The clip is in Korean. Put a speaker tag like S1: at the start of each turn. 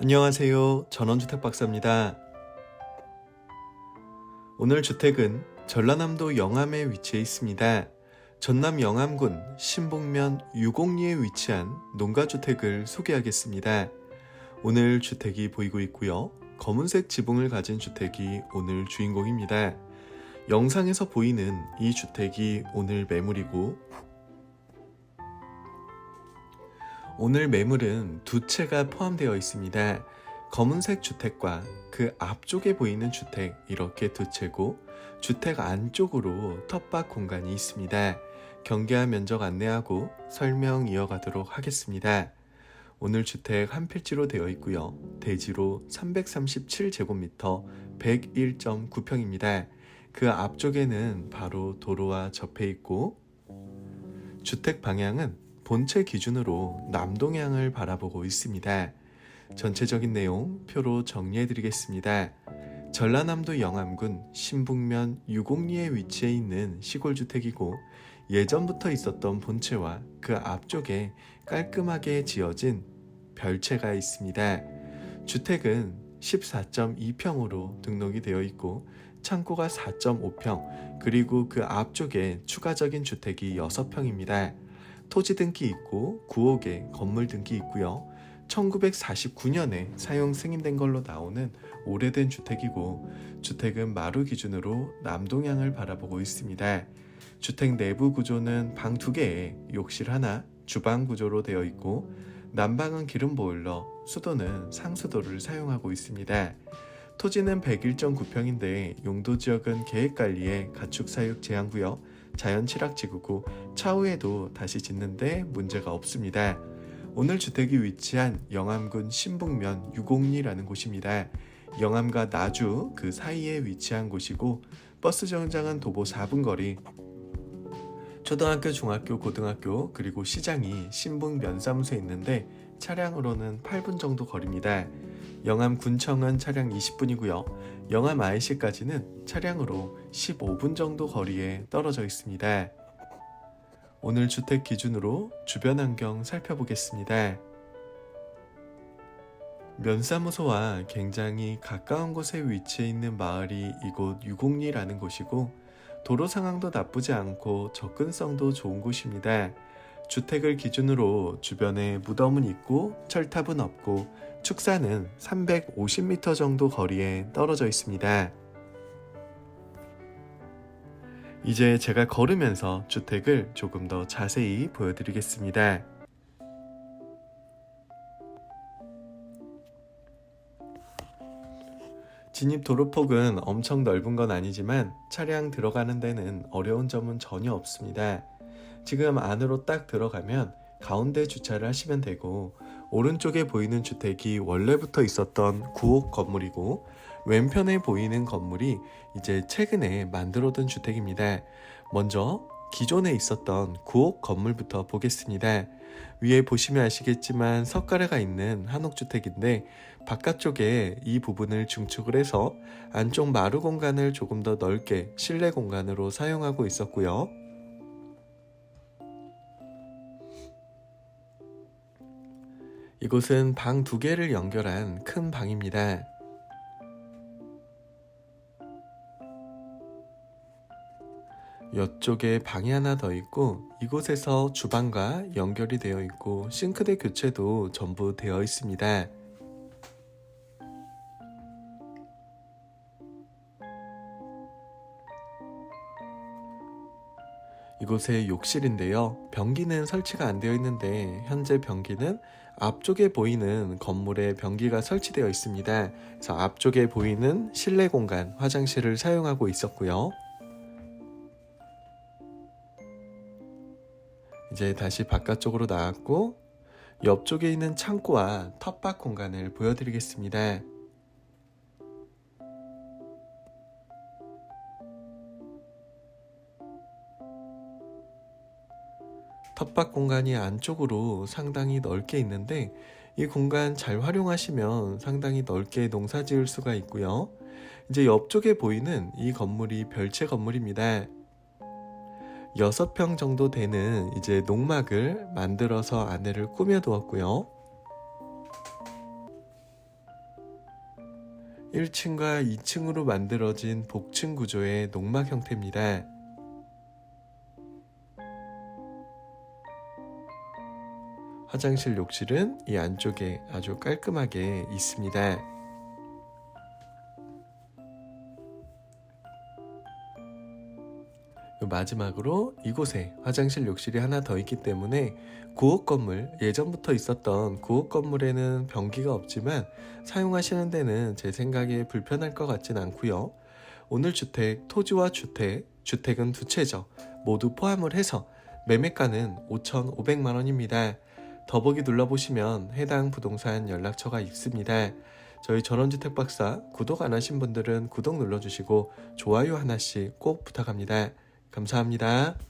S1: 안녕하세요. 전원주택 박사입니다. 오늘 주택은 전라남도 영암에 위치해 있습니다. 전남 영암군 신봉면 유곡리에 위치한 농가주택을 소개하겠습니다. 오늘 주택이 보이고 있고요. 검은색 지붕을 가진 주택이 오늘 주인공입니다. 영상에서 보이는 이 주택이 오늘 매물이고 오늘 매물은 두 채가 포함되어 있습니다. 검은색 주택과 그 앞쪽에 보이는 주택 이렇게 두 채고 주택 안쪽으로 텃밭 공간이 있습니다. 경계한 면적 안내하고 설명 이어가도록 하겠습니다. 오늘 주택 한 필지로 되어 있고요. 대지로 337제곱미터 101.9평입니다. 그 앞쪽에는 바로 도로와 접해 있고 주택 방향은 본체 기준으로 남동향을 바라보고 있습니다. 전체적인 내용 표로 정리해 드리겠습니다. 전라남도 영암군 신북면 유곡리에 위치해 있는 시골주택이고 예전부터 있었던 본체와 그 앞쪽에 깔끔하게 지어진 별채가 있습니다. 주택은 14.2평으로 등록이 되어 있고 창고가 4.5평 그리고 그 앞쪽에 추가적인 주택이 6평입니다. 토지 등기 있고 구옥에 건물 등기 있고요. 1949년에 사용 승인된 걸로 나오는 오래된 주택이고 주택은 마루 기준으로 남동향을 바라보고 있습니다. 주택 내부 구조는 방두 개에 욕실 하나, 주방 구조로 되어 있고 난방은 기름 보일러, 수도는 상수도를 사용하고 있습니다. 토지는 101.9평인데 용도 지역은 계획 관리에 가축 사육 제한구역, 자연 취락 지구고 차후에도 다시 짓는데 문제가 없습니다. 오늘 주택이 위치한 영암군 신북면 유곡리라는 곳입니다. 영암과 나주 그 사이에 위치한 곳이고 버스 정장은 도보 4분 거리. 초등학교, 중학교, 고등학교 그리고 시장이 신북 면 사무소에 있는데 차량으로는 8분 정도 거리입니다. 영암 군청은 차량 20분이고요. 영암 IC까지는 차량으로 15분 정도 거리에 떨어져 있습니다. 오늘 주택 기준으로 주변 환경 살펴보겠습니다. 면사무소와 굉장히 가까운 곳에 위치해 있는 마을이 이곳 유곡리라는 곳이고 도로 상황도 나쁘지 않고 접근성도 좋은 곳입니다. 주택을 기준으로 주변에 무덤은 있고 철탑은 없고 축사는 350m 정도 거리에 떨어져 있습니다. 이제 제가 걸으면서 주택을 조금 더 자세히 보여드리겠습니다. 진입 도로폭은 엄청 넓은 건 아니지만 차량 들어가는 데는 어려운 점은 전혀 없습니다. 지금 안으로 딱 들어가면 가운데 주차를 하시면 되고 오른쪽에 보이는 주택이 원래부터 있었던 구옥 건물이고 왼편에 보이는 건물이 이제 최근에 만들어둔 주택입니다. 먼저 기존에 있었던 구옥 건물부터 보겠습니다. 위에 보시면 아시겠지만 석가래가 있는 한옥주택인데 바깥쪽에 이 부분을 중축을 해서 안쪽 마루 공간을 조금 더 넓게 실내 공간으로 사용하고 있었고요. 이곳은 방 두 개를 연결한 큰 방입니다. 이쪽에 방이 하나 더 있고 이곳에서 주방과 연결이 되어 있고 싱크대 교체도 전부 되어 있습니다. 이곳의 욕실인데요. 변기는 설치가 안 되어 있는데 현재 변기는 앞쪽에 보이는 건물에 변기가 설치되어 있습니다. 그래서 앞쪽에 보이는 실내 공간 화장실을 사용하고 있었고요. 이제 다시 바깥쪽으로 나왔고 옆쪽에 있는 창고와 텃밭 공간을 보여드리겠습니다. 텃밭 공간이 안쪽으로 상당히 넓게 있는데 이 공간 잘 활용하시면 상당히 넓게 농사 지을 수가 있고요. 이제 옆쪽에 보이는 이 건물이 별채 건물입니다. 6평 정도 되는 이제 농막을 만들어서 안에를 꾸며 두었고요. 1층과 2층으로 만들어진 복층 구조의 농막 형태입니다. 화장실 욕실은 이 안쪽에 아주 깔끔하게 있습니다. 요 마지막으로 이곳에 화장실 욕실이 하나 더 있기 때문에 구옥 건물 예전부터 있었던 구옥 건물에는 변기가 없지만 사용하시는 데는 제 생각에 불편할 것 같진 않고요. 오늘 주택 토지와 주택 주택은 두 채죠. 모두 포함을 해서 매매가는 5,500만 원입니다. 더보기 눌러보시면 해당 부동산 연락처가 있습니다. 저희 전원주택 박사 구독 안 하신 분들은 구독 눌러주시고 좋아요 하나씩 꼭 부탁합니다. 감사합니다.